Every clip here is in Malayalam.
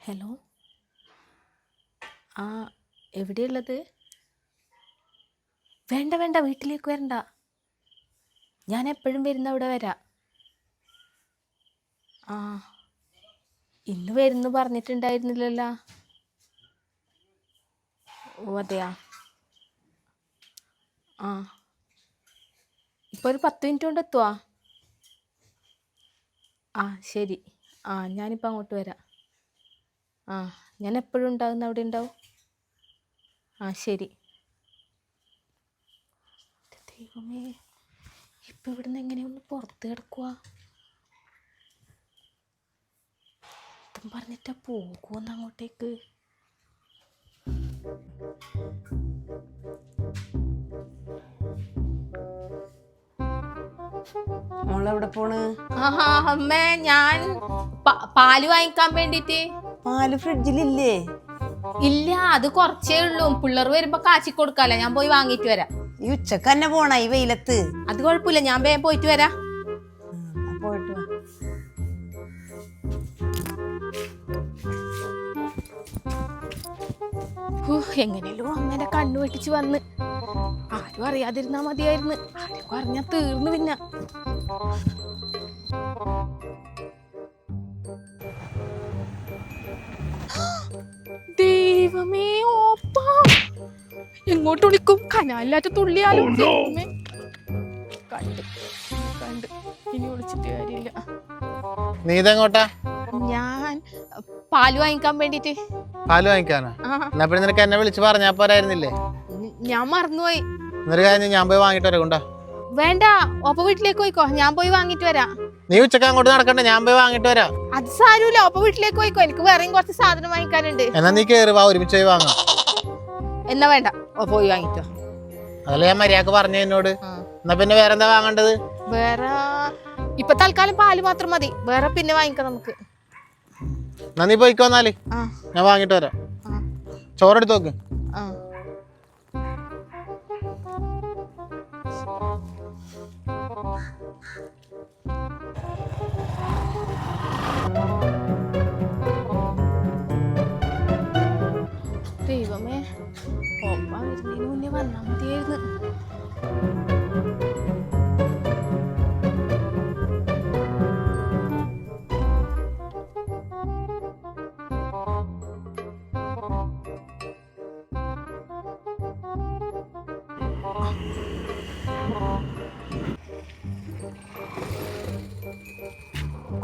ഹലോ. ആ എവിടെയുള്ളത്? വേണ്ട വേണ്ട വീട്ടിലേക്ക് വരണ്ട. ഞാൻ എപ്പോഴും വരുന്ന അവിടെ വരാം. ആ ഇന്ന് വരുന്നു പറഞ്ഞിട്ടുണ്ടായിരുന്നില്ലല്ലോ. ഓ അതെയാ? ആ. ഇപ്പോൾ ഒരു പത്ത് മിനിറ്റ് കൊണ്ട് എത്തുവാ. ആ ശരി. ആ ഞാനിപ്പോൾ അങ്ങോട്ട് വരാം. ആ ഞാൻ എപ്പോഴും ഉണ്ടാകുന്ന അവിടെ ഉണ്ടാവും? ആ ശരി. ദൈവമേ ഇപ്പം ഇവിടുന്ന് എങ്ങനെയൊന്ന് പുറത്ത് കിടക്കുക ഇതും പറഞ്ഞിട്ടാ പോകുമെന്ന് അങ്ങോട്ടേക്ക്? മോളെവിടെ പോണ്? അമ്മേ ഞാൻ പാൽ വാങ്ങിക്കാൻ വേണ്ടിട്ട്. പാൽ ഫ്രിഡ്ജിലില്ലേ? ഇല്ല അത് കുറച്ചേ ഉള്ളൂ. പിള്ളേർ വരുമ്പോ കാച്ചി കൊടുക്കാല്ല ഞാൻ പോയി വാങ്ങിട്ട് വരാം. ഈ ഉച്ചയ്ക്ക് തന്നെ പോണ ഈ വെയിലത്ത്? അത് കുഴപ്പമില്ല. ഞാൻ വേഗം പോയിട്ട് വരാം. പോയിട്ട് വാ. ഹൂ, എങ്ങനെയല്ലോ അങ്ങനെ കണ്ണു വെട്ടിച്ച് വന്ന്. ആരും അറിയാതിരുന്നാ മതിയായിരുന്നു. ആരും അറിഞ്ഞാ തീർന്നു പിന്നെ. ദൈവമേ ഓപ്പ. എങ്ങോട്ട് വിളിക്കും? കനാലില്ലാത്ത തുള്ളിയാലും ദൈവമേ. കണ്ട് കണ്ട്. ഇനി വിളിച്ചിട്ട് കാര്യമില്ല. നീ ഇതെങ്ങോട്ടാ? ഞാൻ പാൽ വാങ്ങിക്കാൻ വേണ്ടിട്ട്. പാൽ വാങ്ങിക്കാനാ? എന്നാ പിന്നെ നിനക്ക് എന്നെ വിളിച്ച് പറഞ്ഞാ പോരായിരുന്നില്ലേ? ഞാൻ മറന്നുപോയി. എന്നൊരു കാര്യം ഞാൻ പോയി വാങ്ങിട്ട് വരാം കൊണ്ടാ വേണ്ട ഒപ്പ വീട്ടിലേക്ക് പോയിക്കോ. ഞാൻ പോയി വാങ്ങിട്ട് വരാം. നീ ഉച്ചയ്ക്ക് അങ്ങോട്ട് നടക്കണ്ട ഞാൻ പോയി വാങ്ങിട്ട് വരാം. അത് സാരമില്ല ഒപ്പ വീട്ടിലേക്ക് പോയിക്കോ. എനിക്ക് വേറെയും കുറച്ച് സാധനം വാങ്ങിക്കാനുണ്ട്. എന്നാ നീ കേറി വാ ഒരുമിച്ച് പോയി വാങ്ങാം. എന്നാ വേണ്ട ഓ പോയി വാങ്ങിക്കോ. അതല്ല ഞാൻ മര്യാദയ്ക്ക് പറഞ്ഞു എന്നോട്. എന്നാ പിന്നെ വേറെന്താ വാങ്ങേണ്ടത്? വേറെ ഇപ്പൊ തൽക്കാലം പാൽ മാത്രം മതി. വേറെ പിന്നെ വാങ്ങിക്കാം നമുക്ക്. എന്നാ നീ പോയിക്കോ എന്നാൽ. ഞാൻ വാങ്ങിട്ട് വരാം. ചോറെടുത്ത് നോക്ക്. ദൈവമേ ഒപ്പ വരുന്നതിന് മുന്നേ വന്നാൽ മതിയായിരുന്നു.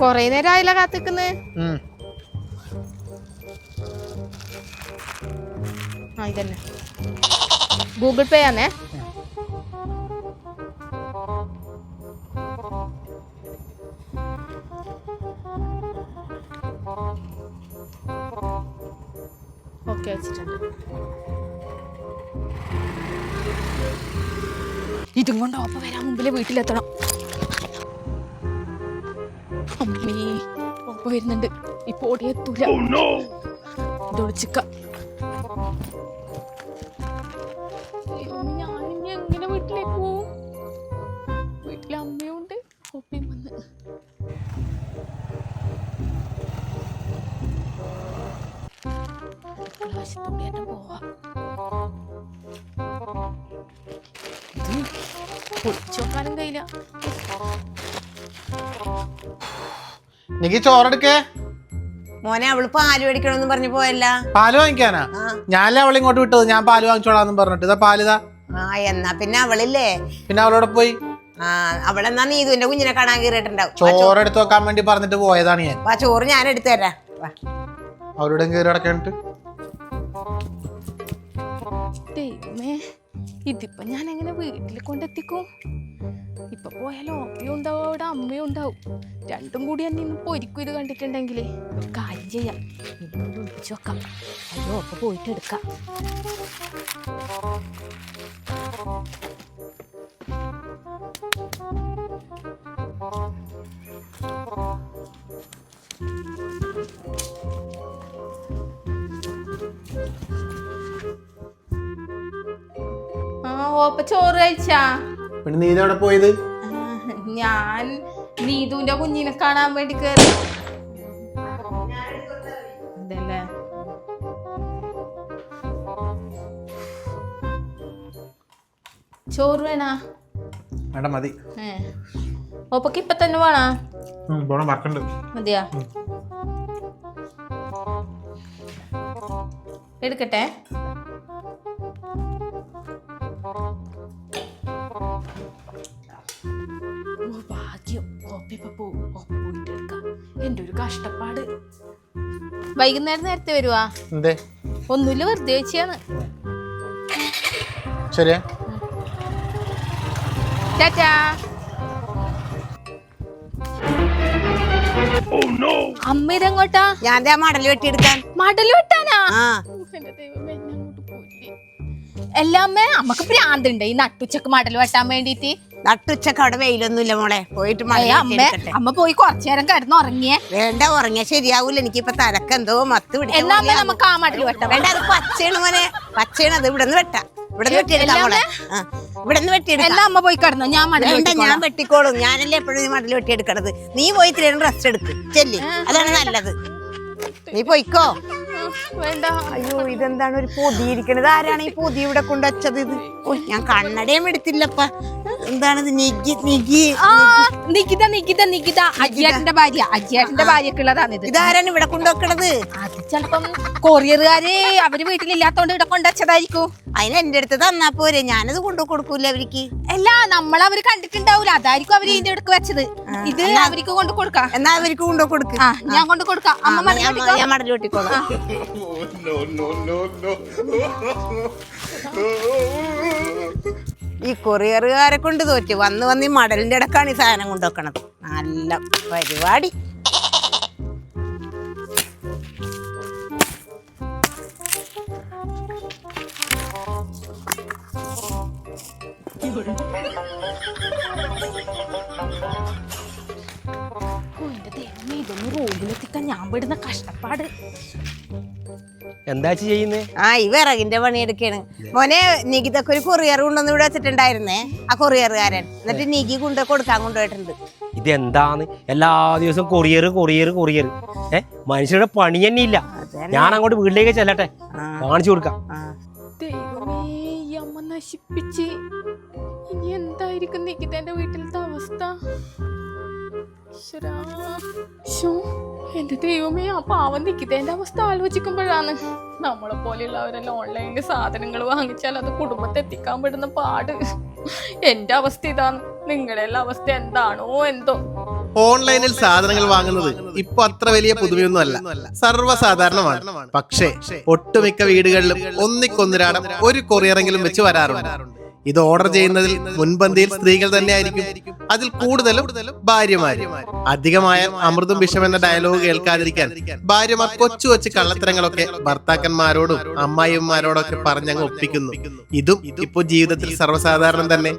കൊറേ നേരം ആയില്ല കാത്തിക്കുന്നത് ആ ഇതന്നെ. ഗൂഗിൾ പേ ആണേ ഓക്കെ വെച്ചിട്ടുണ്ട്. ഇതും കൊണ്ട് ഒപ്പം വരാൻ മുമ്പിലെ വീട്ടിലെത്തണം. വരുന്നുണ്ട്. ഇപ്പൊ ഓടിയെത്തൂല. ദൈവമേ, ഞാനിനി എങ്ങനെ വീട്ടിലേക്ക് പോവും? വീട്ടിലെ അമ്മയുണ്ട് ഒപ്പയും വന്ന്. വശത്തൂടെ തന്നെ പോവാം. ഇത് പൊളിച്ചു നോക്കാനും കഴിയില്ല. എനിക്ക് ചോറെടുക്കേ. മോനെ അവൾ പാൽ മേടിക്കണമെന്ന് പറഞ്ഞു പോയല്ല. പാൽ വാങ്ങിക്കാനാ? ഞാനല്ലേ അവളെ ഇങ്ങോട്ട് വിട്ടത്? ഞാൻ പാൽ വാങ്ങിച്ചോളാന്നും പറഞ്ഞിട്ട്. ഇതാ പാലിതാ. ആ എന്നാ പിന്നെ അവളില്ലേ? പിന്നെ അവളോട് പോയി? ആ അവളെന്നാ നീതുവിന്റെ കുഞ്ഞിനെ കാണാൻ കയറിയിട്ടുണ്ടാവും. ചോറ് എടുത്തു വെക്കാൻ വേണ്ടി പറഞ്ഞിട്ട് പോയതാണ് ഞാൻ. ആ ചോറ് ഞാൻ എടുത്തു തരാം. വാ. അവരോട് കയറി അടക്കാനിട്ട് ദൈവമേ ഇതിപ്പോ ഞാൻ എങ്ങനെ വീട്ടിൽ കൊണ്ടെത്തിക്കും? ഇപ്പൊ പോയാലോ? അപ്പയും ഉണ്ടാവും അവിടെ അമ്മയും ഉണ്ടാവും രണ്ടും കൂടി തന്നെ ഇന്ന് പൊരിക്കും ഇത് കണ്ടിട്ടുണ്ടെങ്കിലേ. ഒരു കാര്യം ചെയ്യാം. ഇന്നോട് വിളിച്ചു വെക്കാം അയ്യോ അപ്പൊ പോയിട്ട് എടുക്കാം. ആ ഓപ്പ ചോറ് കഴിച്ചാ? പിന്നെ നീതു അവിടെ പോയത്? ഞാൻ നീതുവിന്റെ കുഞ്ഞിനെ കാണാൻ വേണ്ടി കയറി ചോറ് വേണാ? മതി. ഒപ്പക്ക് ഇപ്പൊ തന്നെ വേണാ മതിയാ? എടുക്കട്ടെ. എന്റെ ഒരു കഷ്ടപ്പാട്. വൈകുന്നേരം നേരത്തെ വരുവാ. എന്തേ? ഒന്നുമില്ല വെറുതെ വെച്ചാണ് ശരിയാ ടാറ്റാ. അമ്മ ഇതെങ്ങോട്ടാ? ഞാൻ മടൽ വെട്ടിയെടുക്കാൻ? മടൽ വെട്ടാനാ? എല്ലാമ്മേ നമുക്ക് ഭ്രാന്തുണ്ട് ഈ നട്ടുച്ചക്ക് മടൽ വെട്ടാൻ വേണ്ടിട്ട്. നട്ടുച്ചക്ക് അവിടെ വെയിലൊന്നുമില്ല മോളെ. പോയിട്ട് മടൽ അമ്മ അമ്മ പോയി കുറച്ചു നേരം കിടന്ന് ഉറങ്ങിയേ. വേണ്ട ഉറങ്ങിയ ശരിയാവൂല. എനിക്കിപ്പൊ തലക്കെന്തോ മത്ത് പിടിച്ച എന്നാ അമ്മ നമുക്ക് ആ മടൽ വെട്ടാം. വേണ്ട അത് പച്ചയാണ് മോനെ. പച്ചയാണ് അത് ഇവിടെ നിന്ന് വെട്ടാ. ഇവിടെ നിന്ന് വെട്ടിയെടുക്കാം മോളെ. ഇവിടെ നിന്ന് വെട്ടിയെടുക്കാം. എന്നാ അമ്മ പോയി കിടന്നോ? ഞാൻ മടൽ വേണ്ട ഞാൻ വെട്ടിക്കോളും. ഞാനല്ലേ എപ്പോഴും ഈ മടൽ വെട്ടിയെടുക്കണത്. നീ പോയി ഇത്രയും റെസ്റ്റ് എടുക്ക്. ചെല്ലി. അതാണ് നല്ലത്. നീ പോയിക്കോ. വേണ്ട. അയ്യോ ഇതെന്താണ് ഒരു പൊതി ഇരിക്കണത്? ആരാണ് ഈ പൊതി ഇവിടെ കൊണ്ടുവച്ചത് ഇത്? ഓ ഞാൻ കണ്ണടയും എടുത്തില്ലപ്പ. എന്താണിത്? നികി നികി. ആ നികിത നികിത നികിത. അജിയേട്ടന്റെ ഭാര്യ. അജിയേട്ടന്റെ ഭാര്യക്കുള്ളതാണിത്. ഇതാരാണ് ഇവിടെ കൊണ്ടുവെക്കണത്? അത് ചിലപ്പം കൊറിയറുകാര് അവർ വീട്ടിലില്ലാത്തോണ്ട് ഇവിടെ കൊണ്ടുവച്ചതായിരിക്കും. അതിന് എന്റെ അടുത്ത് തന്നാ പോരെ. ഞാനത് കൊണ്ടു കൊടുക്കൂല അവർക്ക്? അല്ല നമ്മൾ അവർ കണ്ടിട്ടുണ്ടാവൂല. അതായിരിക്കും അവർ ഇതിന്റെ അടുക്ക് വെച്ചത്. ഇത് അവർക്ക് കൊണ്ട് കൊടുക്കാം. എന്നാ അവർക്ക് കൊണ്ട് കൊടുക്ക്. ഞാൻ കൊണ്ട് കൊടുക്കാം. അമ്മ മടൽ വെട്ടിക്കോളാം. ഈ കൊറിയറുകാരെ കൊണ്ട് തോറ്റ്. വന്ന് വന്ന് ഈ മടലിന്റെ ഇടക്കാണ് ഈ സാധനം കൊണ്ടുവെക്കണത് നല്ല പരിപാടി. ഇതൊന്ന് ഞാൻ പെടുന്ന കഷ്ടപ്പാട് എന്താ ചെയ്യുന്നേ? ആ ഈ വിറകിന്റെ പണിയെടുക്കാണ് മോനെ നികിതൊക്കെ ഒരു കൊറിയർ കൊണ്ടുവന്ന് ഇവിടെ വെച്ചിട്ടുണ്ടായിരുന്നേ. ആ കൊറിയറുകാരൻ എന്നിട്ട് നികി കൊണ്ട് കൊടുക്കാൻ കൊണ്ടുപോയിട്ടുണ്ട്. ഇതെന്താന്ന്? എല്ലാ ദിവസവും കൊറിയർ കൊറിയർ കൊറിയർ ഏ മനുഷ്യരുടെ പണി തന്നെ ഇല്ല ഞാൻ അങ്ങോട്ട് വീട്ടിലേക്ക് ചെല്ലട്ടെ. കാണിച്ചു കൊടുക്കാം. ദൈവമേ. അമ്മ നശിപ്പിച്ച്. ഇനി എന്തായിരിക്കും നികിതന്റെ വീട്ടിലത്തെ അവസ്ഥ? എന്റെ ദൈവമേ ആ പാവം നികിതന്റെ അവസ്ഥ ആലോചിക്കുമ്പോഴാണ് നമ്മളെ പോലെയുള്ളവരെല്ലാം ഓൺലൈനിൽ സാധനങ്ങൾ വാങ്ങിച്ചാൽ അത് കുടുംബത്തെ എത്തിക്കാൻ പെടുന്ന പാട്. എന്റെ അവസ്ഥ ഇതാണ്. നിങ്ങളുടെ എല്ലാ അവസ്ഥ എന്താണോ എന്തോ. ഓൺലൈനിൽ സാധനങ്ങൾ വാങ്ങുന്നത് ഇപ്പൊ അത്ര വലിയ പുതുമയൊന്നും അല്ല സർവസാധാരണമാണ്. പക്ഷേ ഒട്ടുമിക്ക വീടുകളിലും ഒന്നിക്കൊന്നിരാടം ഒരു കൊറിയറെങ്കിലും വെച്ച് വരാറുണ്ട്. ഇത് ഓർഡർ ചെയ്യുന്നതിൽ മുൻപന്തിയിൽ സ്ത്രീകൾ തന്നെയായിരിക്കും. അതിൽ കൂടുതലും ഭാര്യമാര്. അധികമായ അമൃതും വിഷം എന്ന ഡയലോഗ് കേൾക്കാതിരിക്കാൻ ഭാര്യമാർ കൊച്ചു കൊച്ചു കള്ളത്തരങ്ങളൊക്കെ ഭർത്താക്കന്മാരോടും അമ്മായിമാരോടൊക്കെ പറഞ്ഞങ്ങ് ഒപ്പിക്കുന്നു. ഇതും ഇപ്പൊ ജീവിതത്തിൽ സർവസാധാരണം തന്നെ.